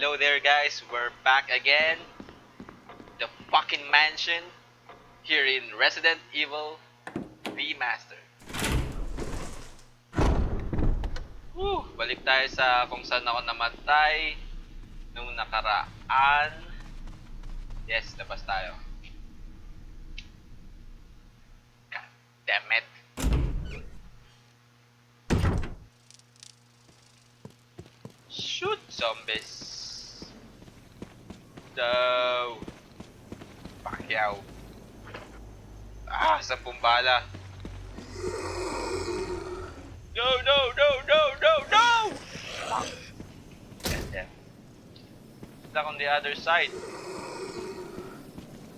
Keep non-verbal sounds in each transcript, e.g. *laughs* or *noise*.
Hello there guys, we're back again. The fucking mansion here in Resident Evil Remaster. Woo! Balik tayo sa kung saan ako namatay nung nakaraan. Yes, labas tayo. God damn it. Shoot zombies. No. Pacquiao. Ah, sampung bala. No, no, no, no, no, no! Damn. Stuck on the other side.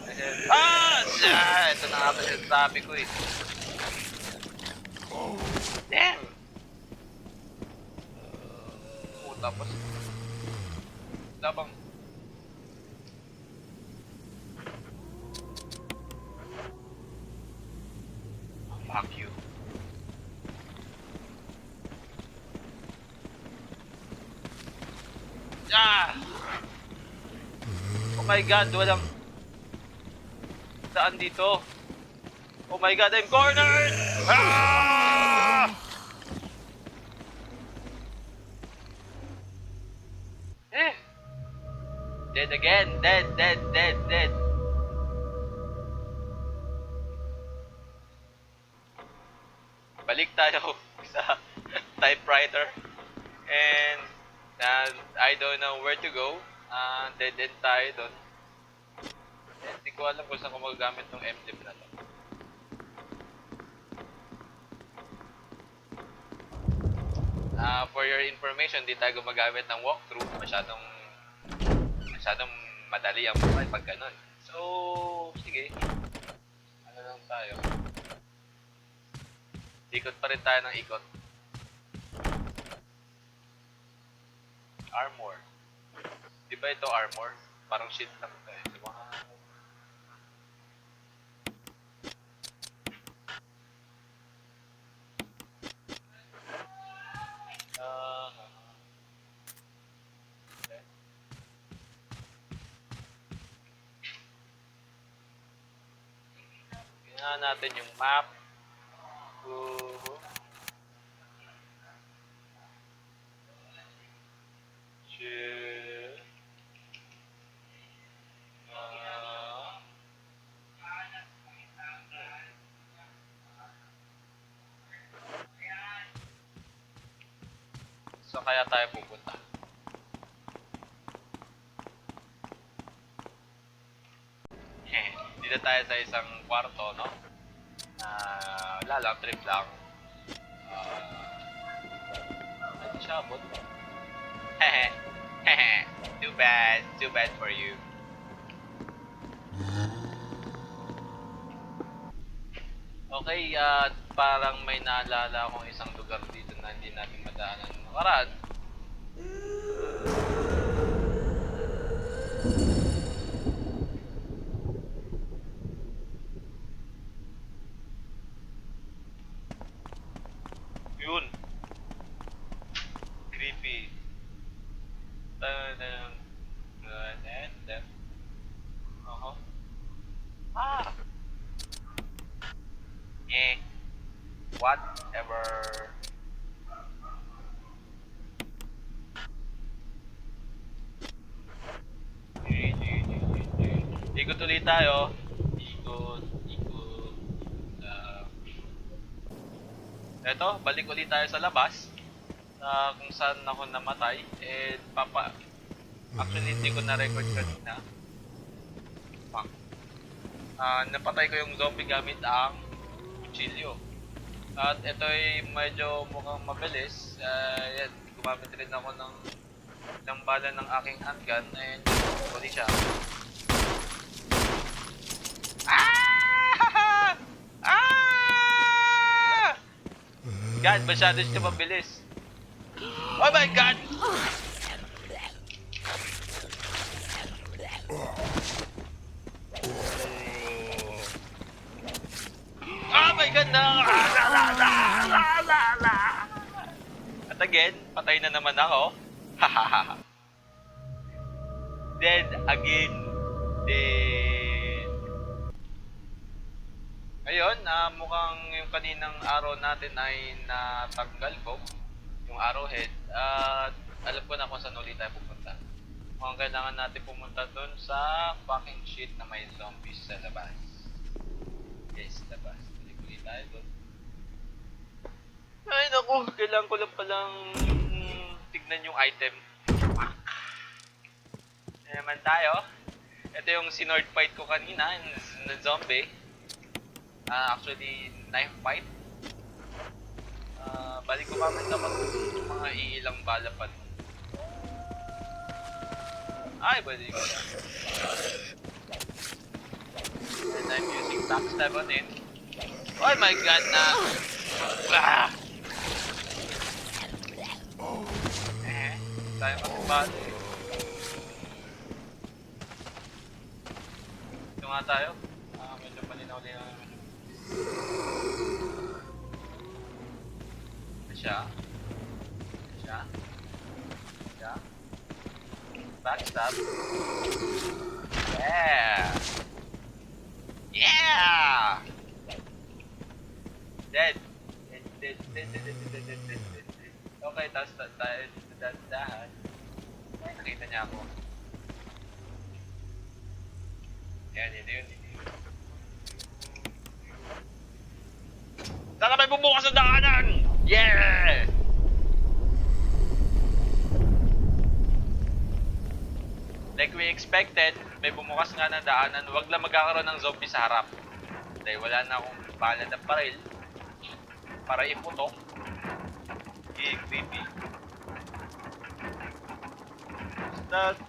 Ayan. Ah! Ah! Ito na nga ba sabi ko eh. Damn! Oh, tapos... Labang... Ah! Oh my god, walang... Saan dito? Oh my god, I'm cornered! Ah! Eh! Dead again! Dead, dead, dead, dead! Uh, I don't know where to go. Uh, dead end tayo doon. Hindi ko alam kung saan ko magagamit ng MDIP na to. Ah, for your information, di tayo gumagamit ng walkthrough. Masyadong masyadong madali ang buhay pag ganun. So, sige. Ano lang tayo? Ikot pa rin tayo ng ikot. Armor. Di ba ito armor? Parang shit lang ito eh. Di ba? Ah, okay. Tingnan natin yung map. Uh, Shit. Ah. So kaya tayo pupunta. *laughs* Dito tayo sa isang kwarto, no? Na wala lang, trip lang. Ah, Hindi siya abot. Hehe. *laughs* Too bad. Too bad for you. Okay, at parang may naalala akong isang lugar dito na hindi natin madaanan ng nakaraan. Yun. Creepy. Dun-dun. Dun-dun-dun. Uh-huh. Ah! Eh. Whatever. Ikot ulit tayo. Ikot, ikot. Uh, eto, balik ulit tayo sa labas. Na kung saan ako namatay. And papa... Actually, hindi ko na-record kanina. Fuck. Ah, napatay ko yung zombie gamit ang kutsilyo. At ito ay medyo mukhang mabilis. Ah, yan, gumamit rin ako ng ng bala ng aking handgun and huli siya. Ah! Ah! God, masyado siya mabilis. Oh my God! Oh my God! Na! At again, patay na naman ako. *laughs* Dead again. Dead. Ngayon, ah, mukhang yung kaninang araw natin ay natanggal ko. Yung arrowhead. At alam ko na kung saan ulit tayo pupunta. Mukhang kailangan natin pumunta dun sa fucking shit na may zombies sa labas. Yes, labas. Balik ulit tayo dun. Ay naku, kailangan ko lang palang tignan yung item. Fuck. Ayan naman tayo. Ito yung sinord fight ko kanina, na zombie. Ah, actually, knife fight. Ah, balik ko mamaya kapag mga iilang bala pa. Ay, pwede ko na. And I'm using backstab on it. Oh my god na! Ah! Eh, tayo kasi. Ito nga tayo. Ah, medyo malinaw-linaw naman. Siya. Siya. Siya. Backstab. Yeah! Yeah! Dead. Dead, dead, dead, dead, dead, dead, dead, dead, dead, dead. Okay, tapos ta- tayo dahan. Ay, nakita niya ako. Yan, yun, yun. Sana may bumukas sa daanan! Yeah! Like we expected, may bumukas nga na daanan. Huwag lang magkakaroon ng zombie sa harap. Dahil wala na akong bala ng baril para iputok. Eh, creepy. That...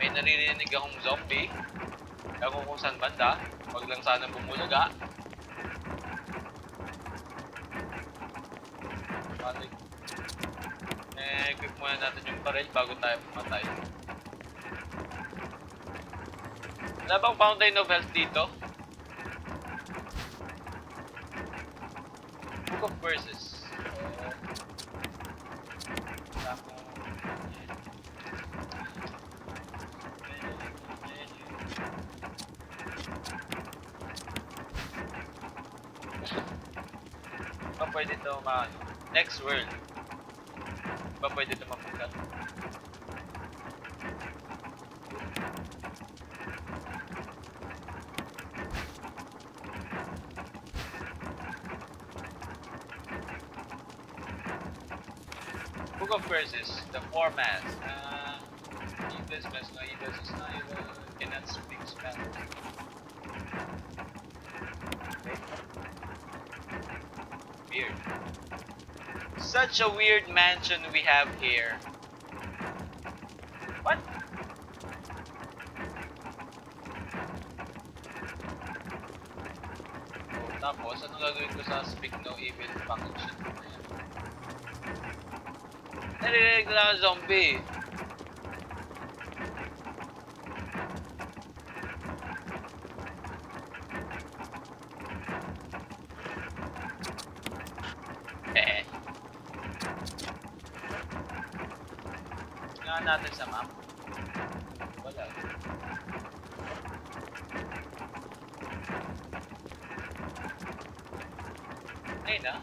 May naririnig akong zombie. Ewan ko kung saan banda. Huwag lang sana bumulaga. Balik. Eh, equip muna natin yung baril bago tayo pumatay. Wala bang fountain of health dito? Book of Verses. Ba pwede ito ma... Next world. Ba pwede ito mapunta? Book of Verses, the format. Uh, Iblis, mas no Iblis is not evil, cannot speak Spanish. Weird. Such a weird mansion we have here. What? Oh, tapos, ano gagawin ko sa Speak No Evil shit na yan? Narinig lang zombie. Natin sa map. Wala. Ayun na.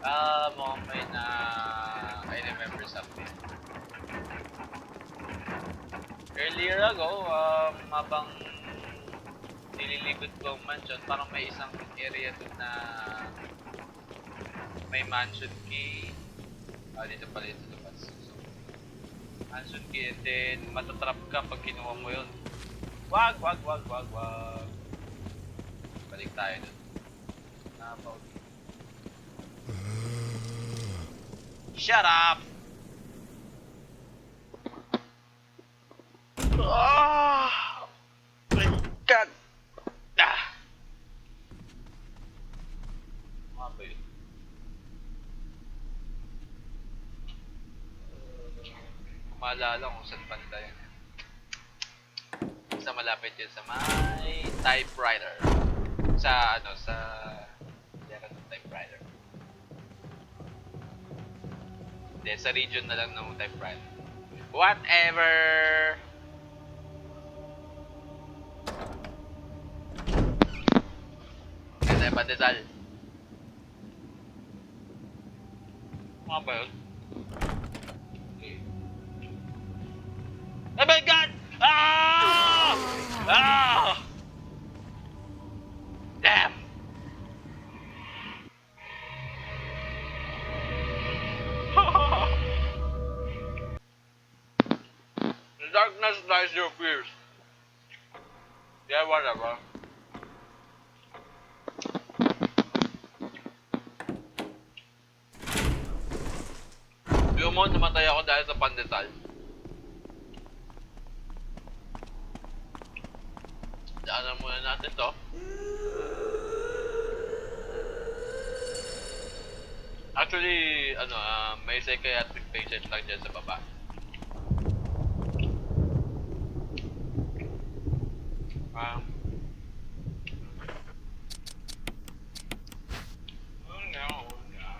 Ah, mukhang may na... I remember something. Earlier ago, um, habang nililikod ko ang mansion, parang may isang area doon na may mansion key. Ah, dito pala ito labas. So, mansion key and then matatrap ka pag kinuha mo yun. Wag, wag, wag, wag, wag. Balik tayo doon. Napaw. Shut up! Ah! My God! Ah! Ano ba yun? Maalala kung saan banda yun. malapit yun sa may typewriter. Sa ano, sa... Meron ng typewriter. Hindi, sa region na lang ng typewriter. Whatever! Tayo pandesal. Mga ba yun? Oh my god! Ah! Ah! Damn! *laughs* The darkness lies your fears. Yeah, whatever. Yung mo, namatay ako dahil sa pandesal. Daanan muna natin to. Actually, ano, ah, may psychiatric patient lang dyan sa baba. Um, oh no, oh no.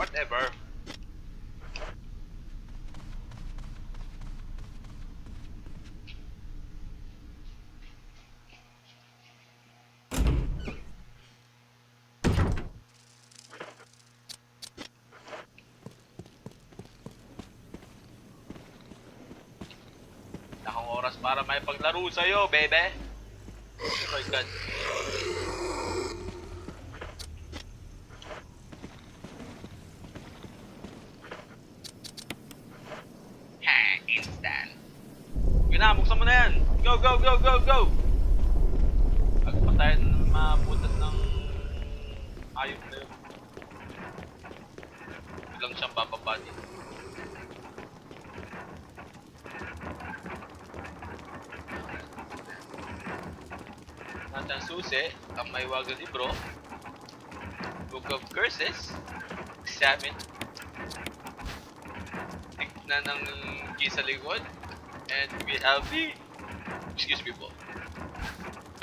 Whatever. Nakang oras para may paglaro sa'yo, bebe. Oh my god. Ha, instant. Yun na, buksan mo na yan. Go, go, go, go, go! Bago pa tayo maputan ng ayop na yun. Biglang siyang bababa dito. Susi, ang may wagang libro, Book of Curses, Examine, Tignan ng key sa likod, and we have the, excuse me po,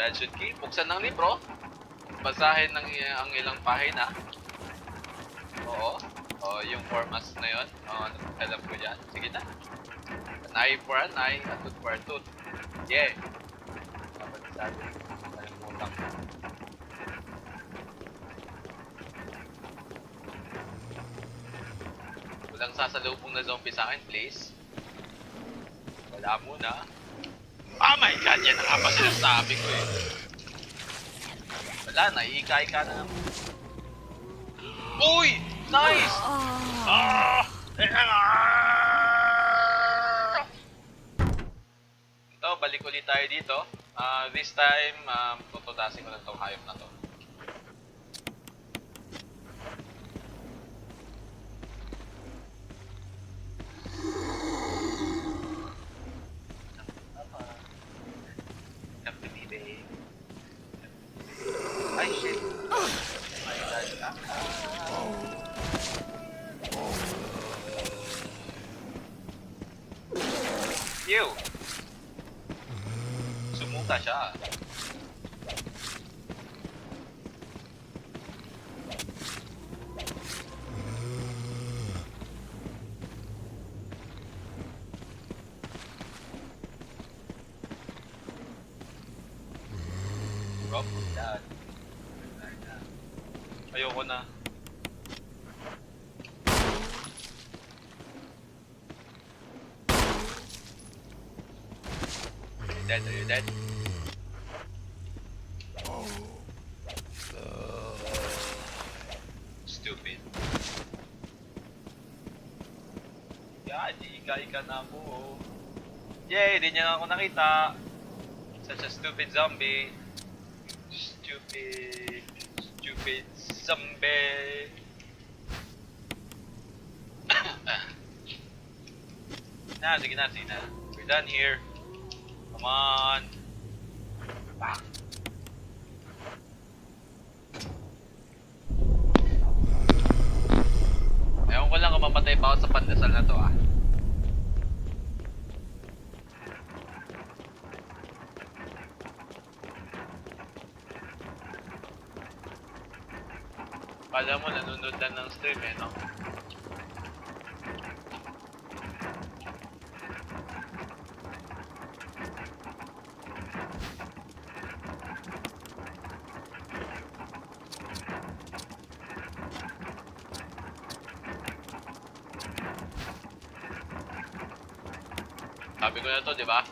Mansion key, buksan ng libro, basahin ng i- ang ilang pahina, oo, oo, yung formas na yun, oo, alam ko yan, sige na, an eye for an eye, a tooth for a tooth, yeah, dapat sabi, ko. Walang sasalubong na zombie sa akin, please. Wala muna. Oh my god, yan ang nga pa sinasabi ko eh. Wala na, iika-ika na naman. Uy! Nice! Ah! Ito, balik ulit tayo dito. Ah, this time, um, tututasin ko na itong hayop na to. Dad. Ayoko dead? Dead? Ako. Yay, di niya ako nakita. Such a stupid zombie. Stupid, stupid zombie. *coughs* na, sige na, sige na. We're done here. Come on. Back. Ewan ko lang kung mamatay pa ako sa pandesal na to ah. Kala mo nanonood lang ng stream eh, no? Sabi ko na to, di ba?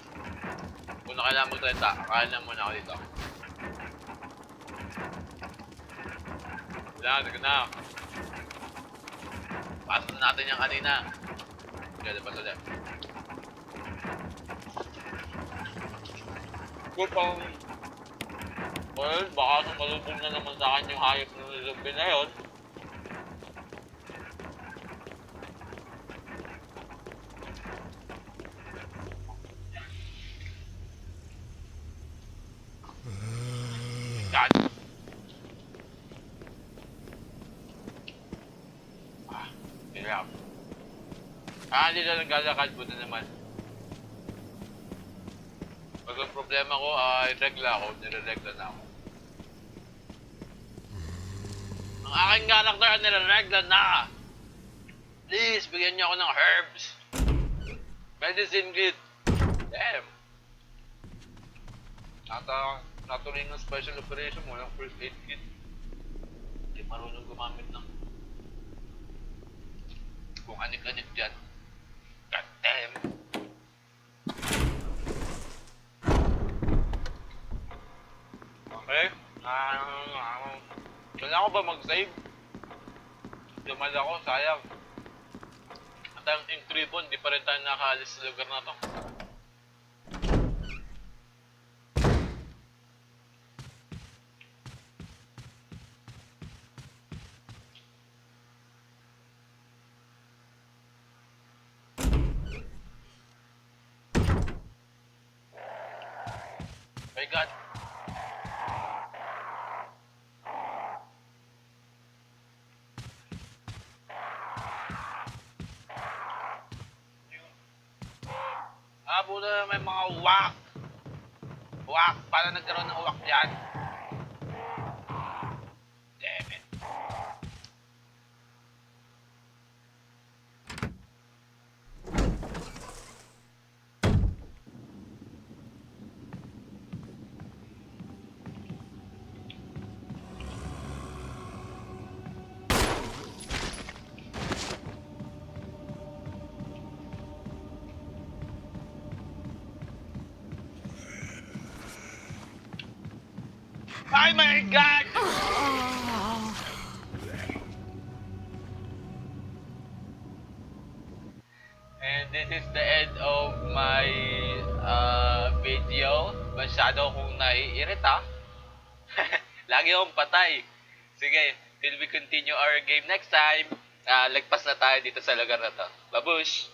Kung na kailangan magsalita, kaya na muna ako dito. Sige na. Pasok na natin yung kanina. Sige, pa ulit. Kung pang... Well, baka sumalubong na naman sa akin yung hayop ng zombie na yun. God. Ah, hirap. Ah, hindi na naglalakad po na naman. Pag ang problema ko ay regla ako, nire-regla na ako. Ang aking character ay nire-regla na! Please, bigyan niyo ako ng herbs. Medicine kit. Damn. Nata, natuloy ng special operation mo, walang first aid kit. Hindi marunong gumamit ng kung anik-anik dyan. God damn. Okay. Ah, kailangan ko ba mag-save? Dumal ako, sayang. At ang ink ribbon, di pa rin tayo nakaalis sa lugar na to. My God. Buta may mga uwak. Uwak. Paano nagkaroon ng uwak dyan? Oh my God! And this is the end of my uh, video. Masyado akong naiirita. *laughs* Lagi akong patay. Sige, till we continue our game next time. Uh, lagpas na tayo dito sa lugar na to. Babush!